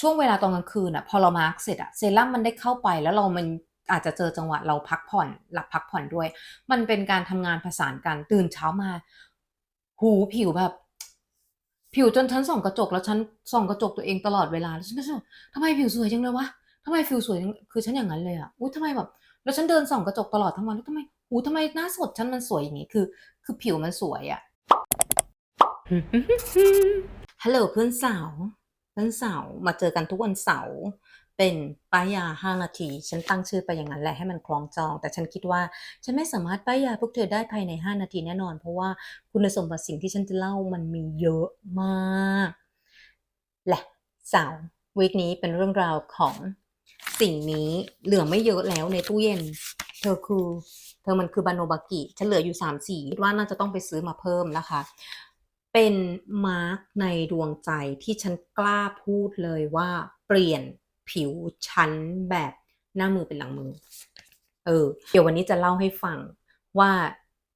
ช่วงเวลาตอนกลางคืนอะพอเรามาร์กเสร็จอะเซรั่มมันได้เข้าไปแล้วเรามันอาจจะเจอจังหวะเราพักผ่อนหลับพักผ่อนด้วย มันเป็นการทำงานผสานกันตื่นเช้ามา หูผิวแบบ ผิวจนฉันส่องกระจก แล้วฉันส่องกระจกตัวเองตลอดเวลาแล้วฉันก็จะทำไมผิวสวยจังเลยวะทำไมผิวสวยจังคือฉันอย่างนั้นเลยอะอุ้ยทำไมแบบ แล้วฉันเดินส่องกระจกตลอดทั้งวันแล้วทำไมหูทำไมหน้าสดฉันมันสวยอย่างงี้คือ คือผิวมันสวยอะฮัลโหลเพื่อนสาว เพื่อนสาวมาเจอกันทุกวันเสาร์เป็นป้ายยาห้านาที ฉันตั้งชื่อไปอย่างนั้นแหละให้มันคล้องจอง แต่ฉันคิดว่าฉันไม่สามารถป้ายยาพวกเธอได้ภายใน 5 นาทีแน่นอน เพราะว่าคุณสมบัติสิ่งที่ฉันจะเล่ามันมีเยอะมากแหละเสาววีคนี้เป็นเรื่องราวของสิ่งนี้เหลือไม่เยอะแล้วในตู้เย็น เธอคือ เธอมันคือบานโนบากิฉันเหลืออยู่สามสีคิดว่าน่าจะต้องไปซื้อมาเพิ่มนะคะ เป็นมาร์กในดวงใจที่ฉันกล้าพูดเลยว่าเปลี่ยนผิวฉันแบบหน้ามือเป็นหลังมือ เออ เดี๋ยววันนี้จะเล่าให้ฟังว่า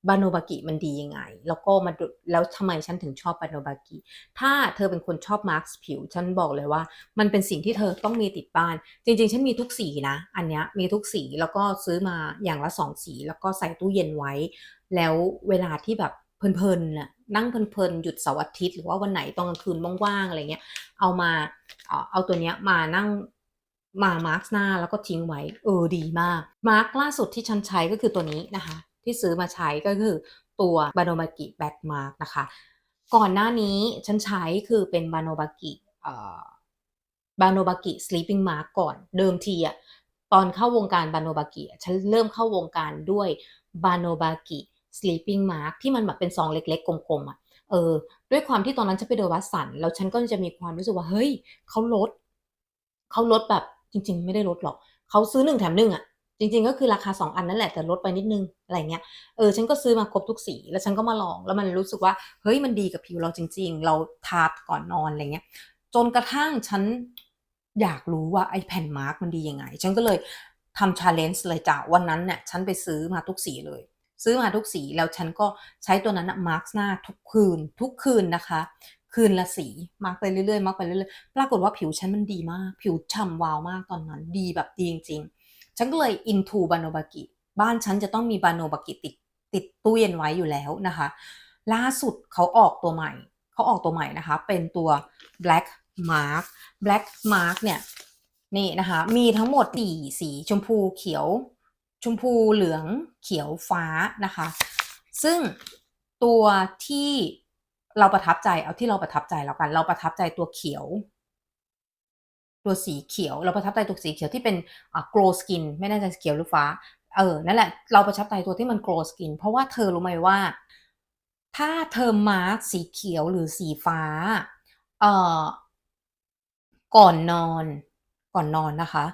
บาโนบากิมันดียังไง แล้วก็มาดูแล้วทำไมฉันถึงชอบบาโนบากิ ถ้าเธอเป็นคนชอบมาร์กผิว ฉันบอกเลยว่า มันเป็นสิ่งที่เธอต้องมีติดบ้าน จริง ๆ ฉันมีทุกสีนะ อันเนี้ยมีทุกสีแล้วก็ซื้อมาอย่างละสองสี แล้วก็ใส่ตู้เย็นไว้ แล้วเวลาที่แบบเพลินๆน่ะ นั่งเพลินๆหยุดเสาร์อาทิตย์หรือว่าวันไหนตอนกลางคืนว่างๆอะไรเงี้ยเอามาเออเอาตัวเนี้ยมานั่งมามาร์กหน้าแล้วก็ทิ้งไว้เออดีมากมาร์กล่าสุดที่ฉันใช้ก็คือตัวนี้นะคะ ที่ซื้อมาใช้ก็คือตัวบานโนบากิแบ็กมาร์กนะคะ ก่อนหน้านี้ฉันใช้คือเป็นบานโนบากิเอ่อบานโนบากิ sleeping mask ก่อนเดิมทีอะตอนเข้าวงการบานโนบากิฉันเริ่มเข้าวงการด้วยบานโนบากิ sleeping mask ที่มันแบบเป็นซองเล็กๆ กลมๆอะเออ ด้วยความที่ตอนนั้นฉันไปเดินวัดสัน แล้วฉันก็จะมีความรู้สึกว่าเฮ้ยเขาลดเขาลดแบบจริง ๆ ไม่ได้ลดหรอกเขาซื้อหนึ่งแถมหนึ่งอะจริง ๆ ก็คือราคาสองอันนั่นแหละแต่ลดไปนิดนึงอะไรเงี้ยเออฉันก็ซื้อมาครบทุกสี แล้วฉันก็มาลอง แล้วมันรู้สึกว่าเฮ้ยมันดีกับผิวเราจริง ๆ เราทาก่อนนอนอะไรเงี้ยจนกระทั่งฉันอยากรู้ว่าไอ้แผ่นมาร์กมันดียังไง ฉันก็เลยทำชาเลนจ์เลยจ้ะวันนั้นเนี่ยฉันไปซื้อมาทุกสีเลย ซื้อมาทุกสีแล้วฉันก็ใช้ตัวนั้นมาร์กหน้าทุกคืน ทุกคืนนะคะ คืนละสีมาร์กไปเรื่อยๆมาร์กไปเรื่อยๆปรากฏว่าผิวฉันมันดีมาก ผิวฉ่ำวาวมากตอนนั้น ดีแบบดีจริงๆ ฉันก็เลย into บานโนบากิบ้านฉันจะต้องมีบานโนบากิติดติดตู้เย็นไว้อยู่แล้วนะคะ ล่าสุดเขาออกตัวใหม่เขาออกตัวใหม่นะคะ เป็นตัว black mark black mark เนี่ยนี่นะคะ มีทั้งหมดสี่สีชมพูเขียว ชมพูเหลืองเขียวฟ้านะคะ ซึ่งตัวที่เราประทับใจเอาที่เราประทับใจแล้วกัน เราประทับใจตัวเขียว ตัวสีเขียว เราประทับใจตัวสีเขียวที่เป็นอ่า glow skin ไม่แน่ใจเขียวหรือฟ้า เออนั่นแหละเราประทับใจตัวที่มัน glow skin เพราะว่าเธอรู้ไหมว่า ถ้าเธอมาร์กสีเขียวหรือสีฟ้าเอ่อก่อนนอนก่อนนอนนะคะ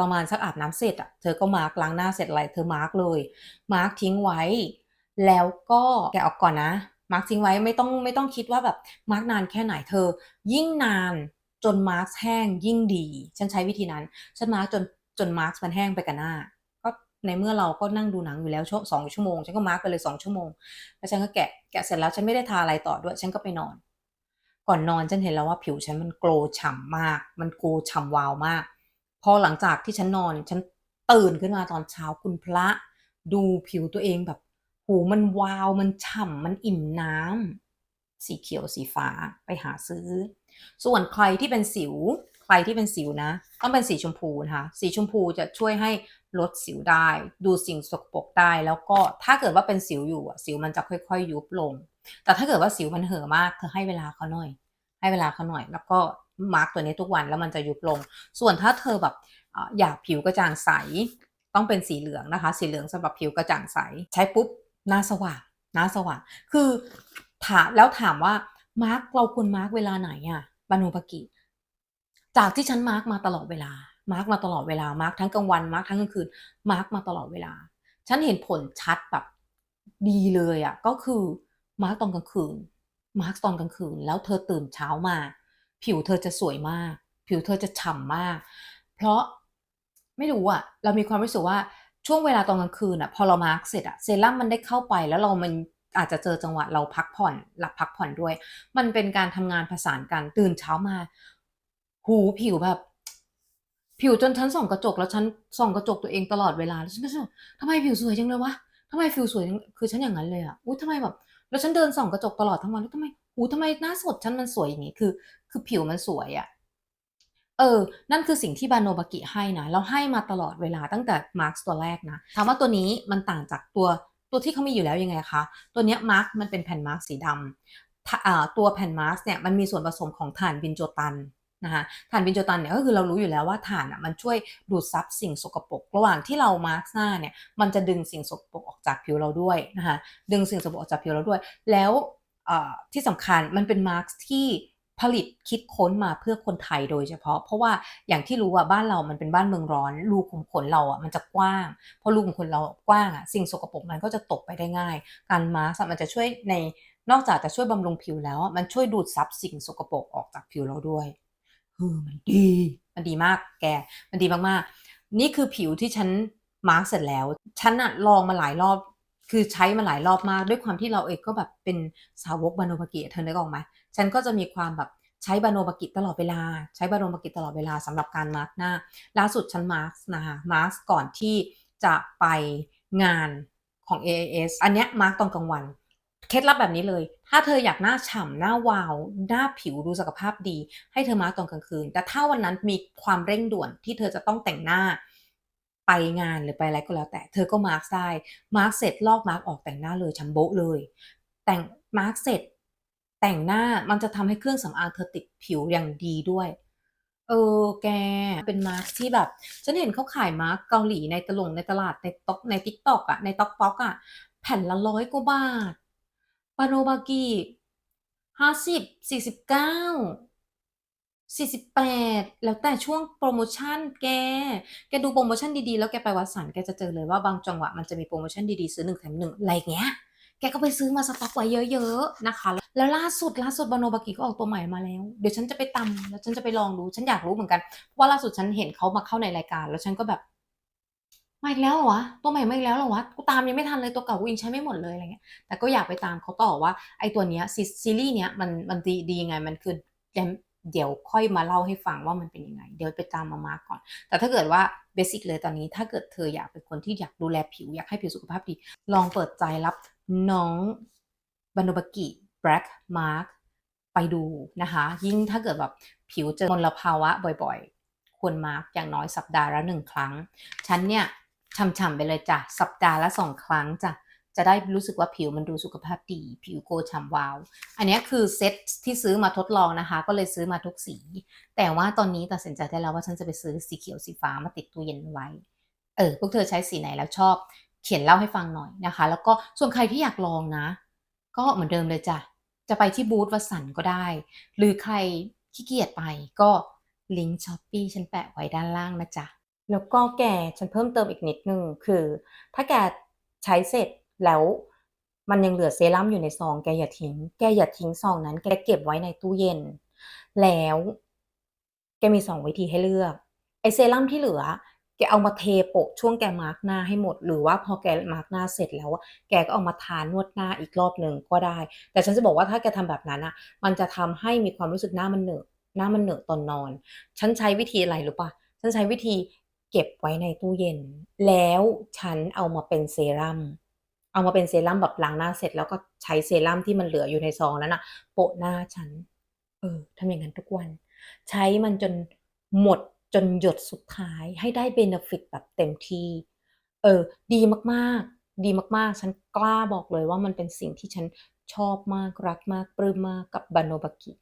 ประมาณสักอาบน้ำเสร็จอะเธอก็มาร์กล้างหน้าเสร็จอะไร เธอมาร์กเลย มาร์กทิ้งไว้ แล้วก็แกะออกก่อนนะ มาร์กทิ้งไว้ไม่ต้องไม่ต้องคิดว่าแบบมาร์กนานแค่ไหนเธอ ยิ่งนานจนมาร์กแห้งยิ่งดี ฉันใช้วิธีนั้น ฉันมาร์กจนจนมาร์กมันแห้งไปกับหน้า ก็ในเมื่อเราก็นั่งดูหนังอยู่แล้วชั่วสองชั่วโมง ฉันก็มาร์กไปเลยสองชั่วโมง แล้วฉันก็แกะแกะเสร็จแล้วฉันไม่ได้ทาอะไรต่อด้วย ฉันก็ไปนอน ก่อนนอนฉันเห็นแล้วว่าผิวฉันมันโกลว์ฉ่ำมาก มันโกลว์ฉ่ำวาวมาก พอหลังจากที่ฉันนอนฉันตื่นขึ้นมาตอนเช้าคุณพระ ดูผิวตัวเองแบบหูมันวาวมันฉ่ำมันอิ่มน้ำสีเขียวสีฟ้าไปหาซื้อ ส่วนใครที่เป็นสิว ใครที่เป็นสิวนะ ต้องเป็นสีชมพูนะคะสีชมพูจะช่วยให้ลดสิวได้ ดูสิ่งสกปรกได้ แล้วก็ถ้าเกิดว่าเป็นสิวอยู่สิวมันจะค่อยๆยุบลง แต่ถ้าเกิดว่าสิวมันเห่อมากเธอให้เวลาเขาหน่อย ให้เวลาเขาหน่อย แล้วก็ มาร์กตัวนี้ทุกวันแล้วมันจะยุบลง ส่วนถ้าเธอแบบอยากผิวกระจ่างใส ต้องเป็นสีเหลืองนะคะ สีเหลืองสำหรับผิวกระจ่างใส ใช้ปุ๊บหน้าสว่างหน้าสว่างคือถามแล้วถามว่ามาร์กเราควรมาร์กเวลาไหนอะบานูปากิจากที่ฉันมาร์กมาตลอดเวลา มาร์กมาตลอดเวลา มาร์กทั้งกลางวัน มาร์กทั้งกลางคืน มาร์กมาตลอดเวลา ฉันเห็นผลชัดแบบดีเลยอะก็คือมาร์กตอนกลางคืน มาร์กตอนกลางคืน แล้วเธอตื่นเช้ามา ผิวเธอจะสวยมาก ผิวเธอจะฉ่ำมาก เพราะไม่รู้อะเรามีความรู้สึกว่าช่วงเวลาตอนกลางคืนอะพอเรามาร์กเสร็จอะเซรั่มมันได้เข้าไปแล้วเรามันอาจจะเจอจังหวะเราพักผ่อนหลับพักผ่อนด้วย มันเป็นการทำงานผสานกันตื่นเช้ามา หูผิวแบบ ผิวจนฉันส่องกระจก แล้วฉันส่องกระจกตัวเองตลอดเวลาแล้วฉันก็จะแบบทำไมผิวสวยจังเลยวะทำไมผิวสวยจังคือฉันอย่างนั้นเลยอะอุ้ยทำไมแบบ แล้วฉันเดินส่องกระจกตลอดทั้งวันแล้วทำไม หูทำไมหน้าสดฉันมันสวยอย่างนี้คือ คือผิวมันสวยอะเออ นั่นคือสิ่งที่บาโนบากิให้นะแล้วให้มาตลอดเวลาตั้งแต่มาร์คตัวแรกนะถามว่าตัวนี้มันต่างจากตัวตัวที่เขามีอยู่แล้วยังไงคะ ตัวเนี้ยมาร์คมันเป็นแผ่นมาร์คสีดำตัวแผ่นมาร์คเนี่ยมันมีส่วนผสมของถ่านบินโจตันนะคะถ่านบินโจตันเนี่ยก็คือเรารู้อยู่แล้วว่าถ่านอะมันช่วยดูดซับสิ่งสกปรกระหว่างที่เรามาร์คหน้าเนี่ยมันจะดึงสิ่งสกปรกออกจากผิวเราด้วยนะคะดึงสิ่งสกปรกออกจากผิวเราด้วย แล้ว ที่สำคัญมันเป็นมาร์คที่ผลิตคิดค้นมาเพื่อคนไทยโดยเฉพาะ เพราะว่าอย่างที่รู้ว่าบ้านเรามันเป็นบ้านเมืองร้อนรูขุมขนเราอะมันจะกว้างพอรูขุมขนเรากว้างอะสิ่งสกปรกมันก็จะตกไปได้ง่าย การมาร์คมันจะช่วยในนอกจากจะช่วยบำรุงผิวแล้วอะมันช่วยดูดซับสิ่งสกปรกออกจากผิวเราด้วยเออมันดี มันดีมากแก มันดีมากๆ นี่คือผิวที่ฉันมาร์กเสร็จแล้ว ฉันอะลองมาหลายรอบ คือใช้มาหลายรอบมากด้วยความที่เราเองก็แบบเป็นสาวกบาโนบากิเธอนึกออกไหมฉันก็จะมีความแบบใช้บาโนบากิตลอดเวลา ใช้บาโนบากิตลอดเวลาสำหรับการมาร์กหน้า ล่าสุดฉันมาร์กนะคะมาร์กก่อนที่จะไปงานของ AAS อันเนี้ยมาร์กตอนกลางวันเคล็ดลับแบบนี้เลย ถ้าเธออยากหน้าฉ่ำหน้าวาว หน้าผิวดูสุขภาพดี ให้เธอมาร์กตอนกลางคืน แต่ถ้าวันนั้นมีความเร่งด่วนที่เธอจะต้องแต่งหน้า ไปงานหรือไปอะไรก็แล้วแต่ เธอก็มาร์กได้ มาร์กเสร็จลอกมาร์กออกแต่งหน้าเลยชัมโบะเลย แต่งมาร์กเสร็จ แต่งหน้ามันจะทำให้เครื่องสำอางเธอติดผิวอย่างดีด้วย เออ แก เป็นมาร์กที่แบบ ฉันเห็นเขาขายมาร์กเกาหลีในตลงในตลาดในต็อกในทิกตอกอะในต็อกต็อกอะแผ่นละร้อยกว่าบาทปาโนบากิห้าสิบสี่สิบเก้า สี่สิบแปดแล้วแต่ช่วงโปรโมชั่นแก แกดูโปรโมชั่นดีๆ แล้วแกไปวัดสันแกจะเจอเลยว่าบางจังหวะมันจะมีโปรโมชั่นดีๆ ซื้อหนึ่งแถมหนึ่งอะไรอย่างเงี้ย แกก็ไปซื้อมาสต็อกไว้เยอะๆนะคะ แล้วล่าสุดล่าสุดบาโนบากิก็ออกตัวใหม่มาแล้ว เดี๋ยวฉันจะไปตำแล้วฉันจะไปลองดู ฉันอยากรู้เหมือนกันเพราะว่าล่าสุดฉันเห็นเขามาเข้าในรายการ แล้วฉันก็แบบมาอีกแล้วเหรอวะ ตัวใหม่มาอีกแล้วเหรอวะ กูตามยังไม่ทันเลย ตัวเก่ากูยังใช้ไม่หมดเลยอะไรเงี้ย แต่ก็อยากไปตามเขาต่อว่าไอ้ตัวเนี้ยซีซีรีส์เนี้ยมันมันดีดียังไง มันคือ เดี๋ยวค่อยมาเล่าให้ฟังว่ามันเป็นยังไง เดี๋ยวไปตามมามาก่อน แต่ถ้าเกิดว่าเบสิกเลยตอนนี้ ถ้าเกิดเธออยากเป็นคนที่อยากดูแลผิวอยากให้ผิวสุขภาพดี ลองเปิดใจรับน้องบาโนบากิ Black Mark ไปดูนะคะ ยิ่งถ้าเกิดแบบผิวเจอมลภาวะบ่อยๆ ควรมาร์กอย่างน้อยสัปดาห์ละหนึ่งครั้ง ฉันเนี่ยช่ำๆไปเลยจ้ะ สัปดาห์ละสองครั้งจ้ะ จะได้รู้สึกว่าผิวมันดูสุขภาพดี ผิวโกฉ่ำวาว อันนี้คือเซตที่ซื้อมาทดลองนะคะ ก็เลยซื้อมาทุกสี แต่ว่าตอนนี้ตัดสินใจได้แล้วว่าฉันจะไปซื้อสีเขียวสีฟ้ามาติดตู้เย็นไว้ เออ พวกเธอใช้สีไหนแล้วชอบ เขียนเล่าให้ฟังหน่อยนะคะ แล้วก็ส่วนใครที่อยากลองนะ ก็เหมือนเดิมเลยจ้ะ จะไปที่บูธวัสันก็ได้ หรือใครขี้เกียจไปก็ลิงก์ช้อปปี้ฉันแปะไว้ด้านล่างนะจ๊ะ แล้วก็แกฉันเพิ่มเติมอีกนิดนึงคือ ถ้าแกใช้เสร็จ แล้วมันยังเหลือเซรั่มอยู่ในซองแกอย่าทิ้ง แกอย่าทิ้งซองนั้น แกเก็บไว้ในตู้เย็น แล้ว แกมีสองวิธีให้เลือก ไอเซรั่มที่เหลือ แกเอามาเทโปะช่วงแกมาร์กหน้าให้หมด หรือว่าพอแกมาร์กหน้าเสร็จแล้วแกก็เอามาทานวดหน้าอีกรอบหนึ่งก็ได้ แต่ฉันจะบอกว่าถ้าแกทำแบบนั้นอะมันจะทำให้มีความรู้สึกหน้ามันเหนอะหน้ามันเหนอะตอนนอน ฉันใช้วิธีอะไรรู้ปะฉันใช้วิธีเก็บไว้ในตู้เย็น แล้วฉันเอามาเป็นเซรั่ม เอามาเป็นเซรั่มแบบล้างหน้าเสร็จแล้วก็ใช้เซรั่มที่มันเหลืออยู่ในซองนั้นน่ะโปะหน้าฉัน เออทำอย่างนั้นทุกวัน ใช้มันจนหมดจนหยดสุดท้ายให้ได้เบนฟิตแบบเต็มที่ เออ ดีมากๆ ดีมากๆ ฉันกล้าบอกเลยว่ามันเป็นสิ่งที่ฉันชอบมากรักมากปลื้มมากกับบานโนบากิ